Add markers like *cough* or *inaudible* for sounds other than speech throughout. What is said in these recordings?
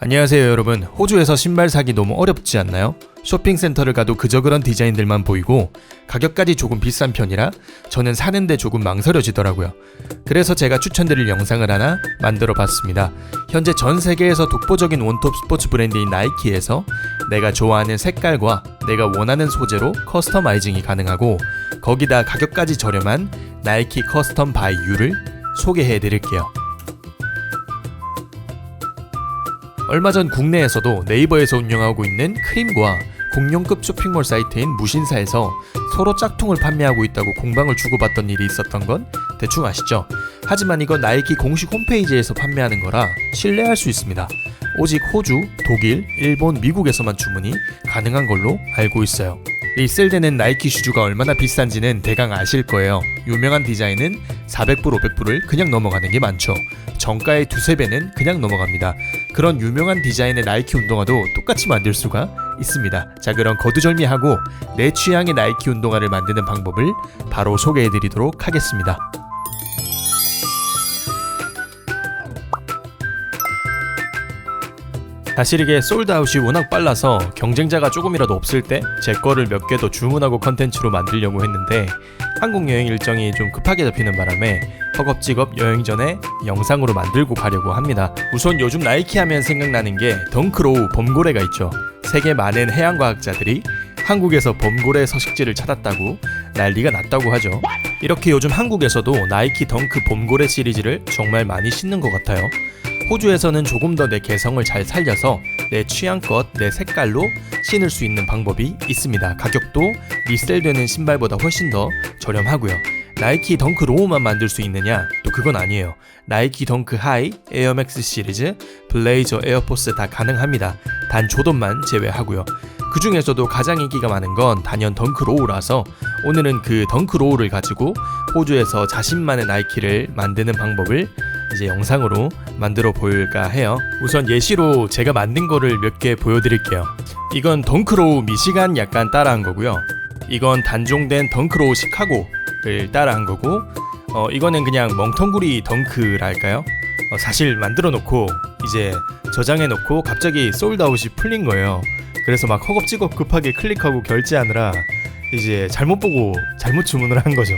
안녕하세요 여러분. 호주에서 신발 사기 너무 어렵지 않나요? 쇼핑센터를 가도 그저 그런 디자인들만 보이고 가격까지 조금 비싼 편이라 저는 사는데 조금 망설여지더라고요. 그래서 제가 추천드릴 영상을 하나 만들어 봤습니다. 현재 전 세계에서 독보적인 원톱 스포츠 브랜드인 나이키에서 내가 좋아하는 색깔과 내가 원하는 소재로 커스터마이징이 가능하고 거기다 가격까지 저렴한 나이키 커스텀 바이 유를 소개해 드릴게요 얼마 전 국내에서도 네이버에서 운영하고 있는 크림과 공룡급 쇼핑몰 사이트인 무신사에서 서로 짝퉁을 판매하고 있다고 공방을 주고받던 일이 있었던 건 대충 아시죠? 하지만 이건 나이키 공식 홈페이지에서 판매하는 거라 신뢰할 수 있습니다. 오직 호주, 독일, 일본, 미국에서만 주문이 가능한 걸로 알고 있어요. 리셀되는 나이키 슈즈가 얼마나 비싼지는 대강 아실 거예요. 유명한 디자인은 400불, 500불을 그냥 넘어가는 게 많죠. 정가의 두세 배는 그냥 넘어갑니다. 그런 유명한 디자인의 나이키 운동화도 똑같이 만들 수가 있습니다. 자, 그럼 거두절미하고 내 취향의 나이키 운동화를 만드는 방법을 바로 소개해 드리도록 하겠습니다. 사실 이게 솔드아웃이 워낙 빨라서 경쟁자가 조금이라도 없을 때 제 거를 몇 개 더 주문하고 컨텐츠로 만들려고 했는데 한국 여행 일정이 좀 급하게 잡히는 바람에 허겁지겁 여행 전에 영상으로 만들고 가려고 합니다. 우선 요즘 나이키 하면 생각나는 게 덩크로우 범고래가 있죠. 세계 많은 해양 과학자들이 한국에서 범고래 서식지를 찾았다고 난리가 났다고 하죠. 이렇게 요즘 한국에서도 나이키 덩크 범고래 시리즈를 정말 많이 신는 것 같아요. 호주에서는 조금 더 내 개성을 잘 살려서 내 취향껏 내 색깔로 신을 수 있는 방법이 있습니다. 가격도 리셀되는 신발보다 훨씬 더 저렴하고요. 나이키 덩크 로우만 만들 수 있느냐? 또 그건 아니에요. 나이키 덩크 하이, 에어맥스 시리즈, 블레이저, 에어포스 다 가능합니다. 단 조던만 제외하고요. 그 중에서도 가장 인기가 많은 건 단연 덩크 로우라서 오늘은 그 덩크 로우를 가지고 호주에서 자신만의 나이키를 만드는 방법을 이제 영상으로 만들어 볼까 해요. 우선 예시로 제가 만든 거를 몇 개 보여드릴게요. 이건 덩크로우 미시간 약간 따라한 거고요. 이건 단종된 덩크로우 시카고를 따라한 거고, 어, 이거는 그냥 멍텅구리 덩크랄까요? 어, 사실 만들어 놓고 이제 저장해 놓고 갑자기 솔드아웃이 풀린 거예요. 그래서 막 허겁지겁 급하게 클릭하고 결제하느라 이제 잘못 보고 잘못 주문을 한 거죠.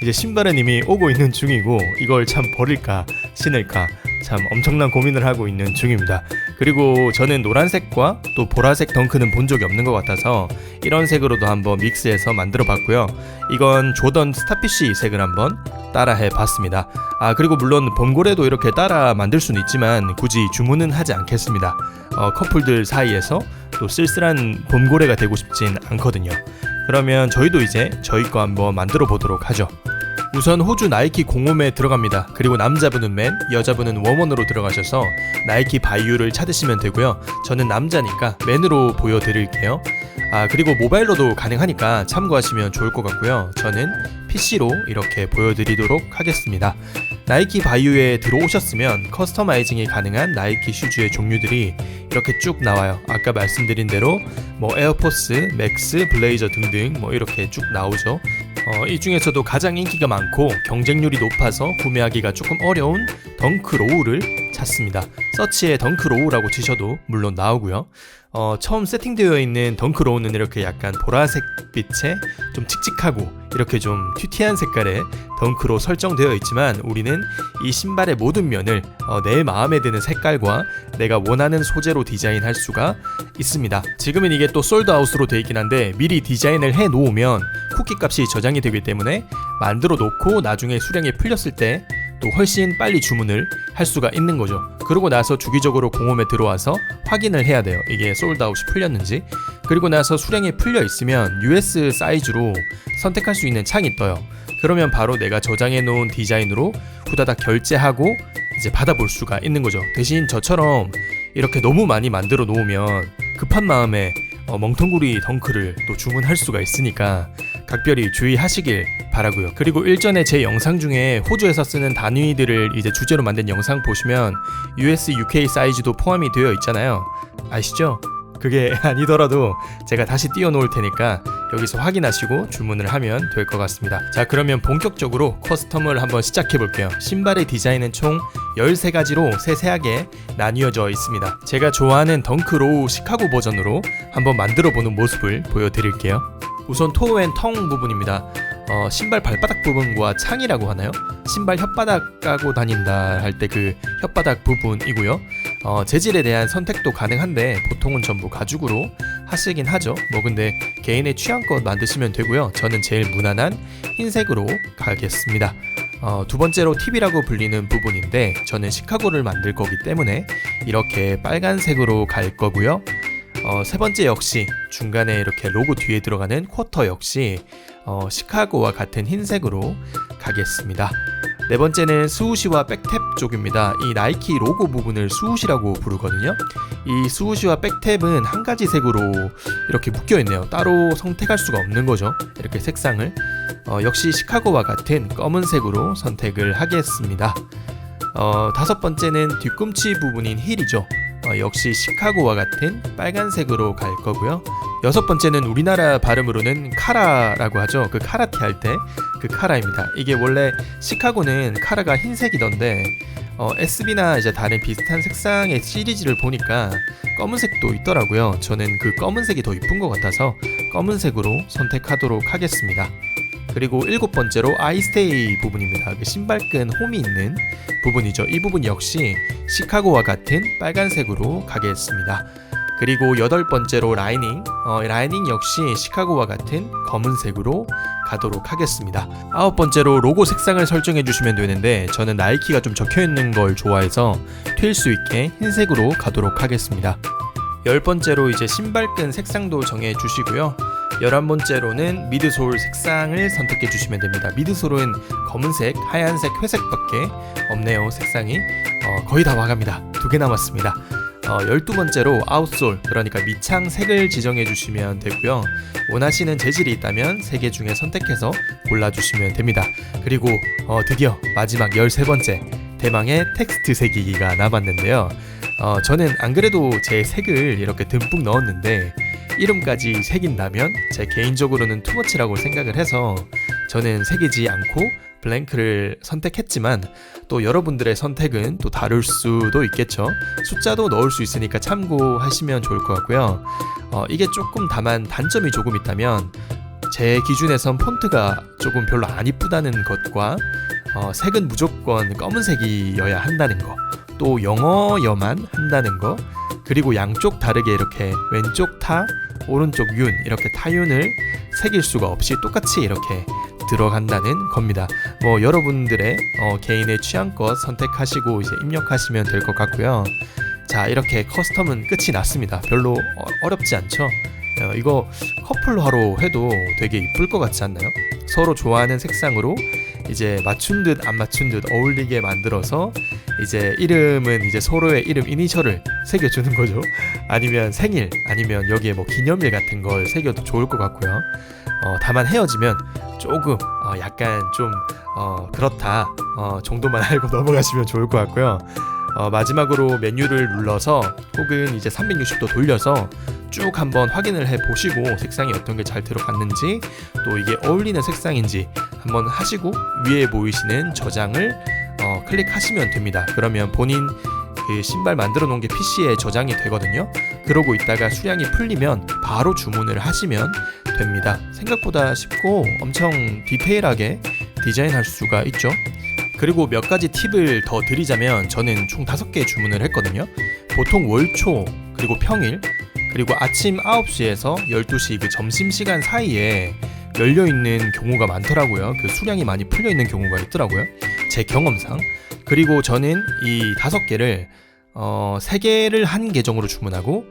이제 신발은 이미 오고 있는 중이고 이걸 참 버릴까 신을까 참 엄청난 고민을 하고 있는 중입니다. 그리고 저는 노란색과 또 보라색 덩크는 본 적이 없는 것 같아서 이런 색으로도 한번 믹스해서 만들어 봤고요. 이건 조던 스타피쉬 색을 한번 따라해 봤습니다. 아 그리고 물론 범고래도 이렇게 따라 만들 수는 있지만 굳이 주문은 하지 않겠습니다. 어, 커플들 사이에서 또 쓸쓸한 범고래가 되고 싶진 않거든요. 그러면 저희도 이제 저희 거 한번 만들어 보도록 하죠. 우선 호주 나이키 공홈에 들어갑니다. 그리고 남자분은 맨, 여자분은 워먼으로 들어가셔서 나이키 바이유를 찾으시면 되고요. 저는 남자니까 맨으로 보여드릴게요. 아, 그리고 모바일로도 가능하니까 참고하시면 좋을 것 같고요. 저는 PC로 이렇게 보여드리도록 하겠습니다. 나이키 바이유에 들어오셨으면 커스터마이징이 가능한 나이키 슈즈의 종류들이 이렇게 쭉 나와요. 아까 말씀드린 대로 뭐 에어포스, 맥스, 블레이저 등등 뭐 이렇게 쭉 나오죠. 어, 이 중에서도 가장 인기가 많고 경쟁률이 높아서 구매하기가 조금 어려운 덩크 로우를 찾습니다. 서치에 덩크로우라고 치셔도 물론 나오고요. 어, 처음 세팅되어 있는 덩크로우는 이렇게 약간 보라색 빛에 좀 칙칙하고 이렇게 좀 튀티한 색깔의 덩크로 설정되어 있지만 우리는 이 신발의 모든 면을 어, 내 마음에 드는 색깔과 내가 원하는 소재로 디자인할 수가 있습니다. 지금은 이게 또 솔드아웃으로 되어 있긴 한데 미리 디자인을 해 놓으면 쿠키 값이 저장이 되기 때문에 만들어 놓고 나중에 수량이 풀렸을 때 또 훨씬 빨리 주문을 할 수가 있는 거죠. 그러고 나서 주기적으로 공홈에 들어와서 확인을 해야 돼요. 이게 솔드아웃이 풀렸는지. 그리고 나서 수량이 풀려 있으면 US 사이즈로 선택할 수 있는 창이 떠요. 그러면 바로 내가 저장해 놓은 디자인으로 후다닥 결제하고 이제 받아볼 수가 있는 거죠. 대신 저처럼 이렇게 너무 많이 만들어 놓으면 급한 마음에 어, 멍텅구리 덩크를 또 주문할 수가 있으니까 각별히 주의하시길 바라고요. 그리고 일전에 제 영상 중에 호주에서 쓰는 단위들을 이제 주제로 만든 영상 보시면 US, UK 사이즈도 포함이 되어 있잖아요. 아시죠? 그게 *laughs* 아니더라도 제가 다시 띄워놓을 테니까 여기서 확인하시고 주문을 하면 될 것 같습니다. 자, 그러면 본격적으로 커스텀을 한번 시작해 볼게요. 신발의 디자인은 총 13가지로 세세하게 나뉘어져 있습니다. 제가 좋아하는 덩크로우 시카고 버전으로 한번 만들어 보는 모습을 보여드릴게요. 우선 토앤텅 부분입니다. 어, 신발 발바닥 부분과 창이라고 하나요? 신발 혓바닥 까고 다닌다 할 때 그 혓바닥 부분이고요. 어, 재질에 대한 선택도 가능한데 보통은 전부 가죽으로 하시긴 하죠. 뭐 근데 개인의 취향껏 만드시면 되고요. 저는 제일 무난한 흰색으로 가겠습니다. 어, 두 번째로 팁이라고 불리는 부분인데 저는 시카고를 만들 거기 때문에 이렇게 빨간색으로 갈 거고요. 어, 세 번째 역시 중간에 이렇게 로고 뒤에 들어가는 쿼터 역시 어, 시카고와 같은 흰색으로 가겠습니다. 네 번째는 스우시와 백탭 쪽입니다. 이 나이키 로고 부분을 스우시라고 부르거든요. 이 스우시와 백탭은 한 가지 색으로 이렇게 묶여 있네요. 따로 선택할 수가 없는 거죠. 이렇게 색상을 어, 역시 시카고와 같은 검은색으로 선택을 하겠습니다. 어, 다섯 번째는 뒤꿈치 부분인 힐이죠. 어, 역시 시카고와 같은 빨간색으로 갈 거고요. 여섯 번째는 우리나라 발음으로는 카라라고 하죠. 그 카라테 할때 그 카라입니다. 이게 원래 시카고는 카라가 흰색이던데 어, SB나 이제 다른 비슷한 색상의 시리즈를 보니까 검은색도 있더라고요. 저는 그 검은색이 더 이쁜 것 같아서 검은색으로 선택하도록 하겠습니다. 그리고 일곱 번째로 아이스테이 부분입니다. 그 신발끈 홈이 있는 부분이죠. 이 부분 역시 시카고와 같은 빨간색으로 가겠습니다. 그리고 여덟 번째로 라이닝, 어, 라이닝 역시 시카고와 같은 검은색으로 가도록 하겠습니다. 아홉 번째로 로고 색상을 설정해 주시면 되는데 저는 나이키가 좀 적혀 있는 걸 좋아해서 튈 수 있게 흰색으로 가도록 하겠습니다. 열 번째로 이제 신발끈 색상도 정해 주시고요. 열한 번째로는 미드솔 색상을 선택해 주시면 됩니다. 미드솔은 검은색, 하얀색, 회색밖에 없네요. 색상이 어, 거의 다 와갑니다. 두 개 남았습니다. 어, 12번째로 아웃솔 그러니까 밑창 색을 지정해 주시면 되고요. 원하시는 재질이 있다면 3개 중에 선택해서 골라주시면 됩니다. 그리고 어, 드디어 마지막 13번째 대망의 텍스트 새기기가 남았는데요. 어, 저는 안 그래도 제 색을 이렇게 듬뿍 넣었는데 이름까지 새긴다면 제 개인적으로는 투머치라고 생각을 해서 저는 새기지 않고 블랭크를 선택했지만 또 여러분들의 선택은 또 다를 수도 있겠죠. 숫자도 넣을 수 있으니까 참고하시면 좋을 것 같고요. 어, 이게 조금 다만 단점이 조금 있다면 제 기준에선 폰트가 조금 별로 안 이쁘다는 것과 어, 색은 무조건 검은색이어야 한다는 거, 또 영어여만 한다는 거, 그리고 양쪽 다르게 이렇게 왼쪽 타, 오른쪽 윤 이렇게 타윤을 새길 수가 없이 똑같이 이렇게 들어간다는 겁니다. 뭐 여러분들의 어, 개인의 취향껏 선택하시고 이제 입력하시면 될 것 같고요. 자 이렇게 커스텀은 끝이 났습니다. 별로 어, 어렵지 않죠? 어, 이거 커플로 하러 해도 되게 이쁠 것 같지 않나요? 서로 좋아하는 색상으로 이제 맞춘 듯 안 맞춘 듯 어울리게 만들어서 이제 이름은 이제 서로의 이름 이니셜을 새겨주는 거죠. *laughs* 아니면 생일 아니면 여기에 뭐 기념일 같은 걸 새겨도 좋을 것 같고요. 어, 다만 헤어지면 조금 어, 약간 좀 어, 그렇다 어, 정도만 *laughs* 알고 넘어가시면 좋을 것 같고요. 어, 마지막으로 메뉴를 눌러서 혹은 이제 360도 돌려서 쭉 한번 확인을 해 보시고 색상이 어떤 게 잘 들어갔는지 또 이게 어울리는 색상인지 한번 하시고 위에 보이시는 저장을 어, 클릭하시면 됩니다. 그러면 본인 그 신발 만들어 놓은 게 PC에 저장이 되거든요. 그러고 있다가 수량이 풀리면 바로 주문을 하시면 됩니다. 생각보다 쉽고 엄청 디테일하게 디자인할 수가 있죠. 그리고 몇 가지 팁을 더 드리자면 저는 총 5개 주문을 했거든요. 보통 월초 그리고 평일 그리고 아침 9시에서 12시 그 점심시간 사이에 열려 있는 경우가 많더라고요. 그 수량이 많이 풀려 있는 경우가 있더라고요. 제 경험상. 그리고 저는 이 다섯 개를 어, 세 개를 한 계정으로 주문하고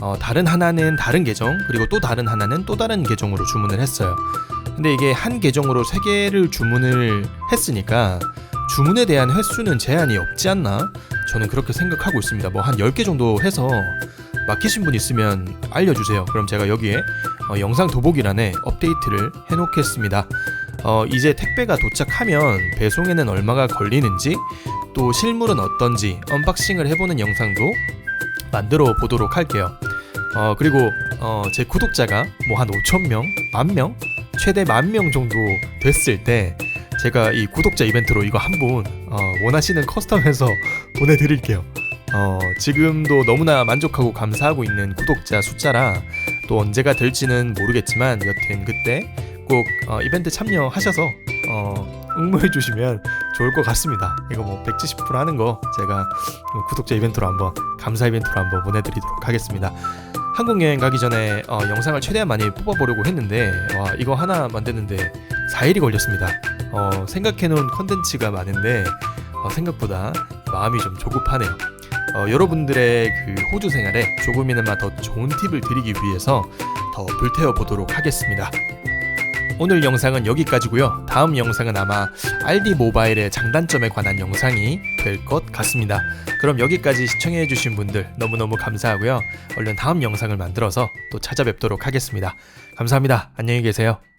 어, 다른 하나는 다른 계정 그리고 또 다른 하나는 또 다른 계정으로 주문을 했어요. 근데 이게 한 계정으로 세 개를 주문을 했으니까 주문에 대한 횟수는 제한이 없지 않나? 저는 그렇게 생각하고 있습니다. 뭐 한 10개 정도 해서 맡기신 분 있으면 알려주세요. 그럼 제가 여기에 어, 영상 도보기란에 업데이트를 해놓겠습니다. 어, 이제 택배가 도착하면 배송에는 얼마가 걸리는지 또 실물은 어떤지 언박싱을 해보는 영상도 만들어 보도록 할게요. 어, 그리고 어, 제 구독자가 뭐 한 5천 명, 만 명, 최대 만 명 정도 됐을 때 제가 이 구독자 이벤트로 이거 한분 어, 원하시는 커스텀해서 *laughs* 보내드릴게요. 어, 지금도 너무나 만족하고 감사하고 있는 구독자 숫자라 또 언제가 될지는 모르겠지만 여튼 그때 꼭 어, 이벤트 참여하셔서 어, 응모해 주시면 좋을 것 같습니다. 이거 뭐 170% 하는 거 제가 뭐 구독자 이벤트로 한번 감사 이벤트로 한번 보내드리도록 하겠습니다. 한국 여행 가기 전에 어, 영상을 최대한 많이 뽑아보려고 했는데 와 이거 하나 만드는데 4일이 걸렸습니다. 어, 생각해놓은 컨텐츠가 많은데 어, 생각보다 마음이 좀 조급하네요. 어, 여러분들의 그 호주 생활에 조금이나마 더 좋은 팁을 드리기 위해서 더 불태워 보도록 하겠습니다. 오늘 영상은 여기까지고요. 다음 영상은 아마 알디 모바일의 장단점에 관한 영상이 될 것 같습니다. 그럼 여기까지 시청해 주신 분들 너무너무 감사하고요. 얼른 다음 영상을 만들어서 또 찾아뵙도록 하겠습니다. 감사합니다. 안녕히 계세요.